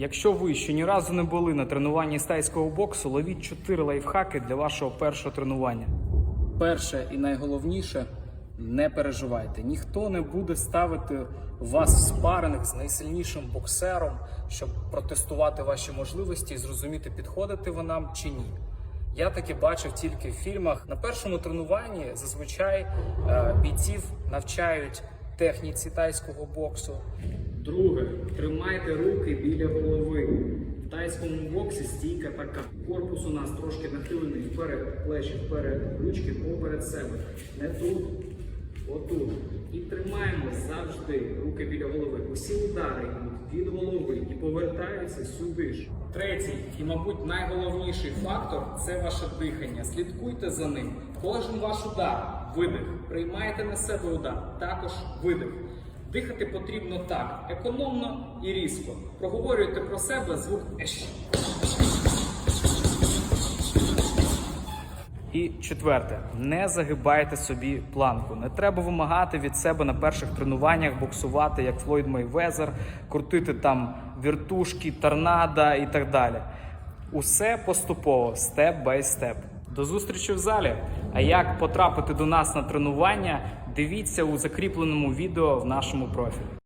Якщо ви ще ні разу не були на тренуванні з тайського боксу, ловіть 4 лайфхаки для вашого першого тренування. Перше і найголовніше не переживайте. Ніхто не буде ставити вас в спаринг з найсильнішим боксером, щоб протестувати ваші можливості і зрозуміти, підходите ви нам чи ні. Я таке бачив тільки в фільмах. На першому тренуванні зазвичай е, бійців навчають техніці тайського боксу. Друге, тримайте руки біля голови. В тайському боксі стійка така. Корпус у нас трошки нахилений вперед, плечі вперед, ручки поперед себе. Не тут, отут. І тримаємо завжди руки біля голови. Усі удари від голови і повертаються сюди ж. Третій і, мабуть, найголовніший фактор це ваше дихання. Слідкуйте за ним. Кожен ваш удар видих. Приймайте на себе удар, також видих. Дихати потрібно так, економно і різко. Проговорюйте про себе звук еш. І четверте, не загибайте собі планку. Не треба вимагати від себе на перших тренуваннях боксувати, як Флойд Мейвезер, крутити там віртушки, торнадо і так далі. Усе поступово, степ бай степ. До зустрічі в залі. А як потрапити до нас на тренування, дивіться у закріпленому відео в нашому профілі.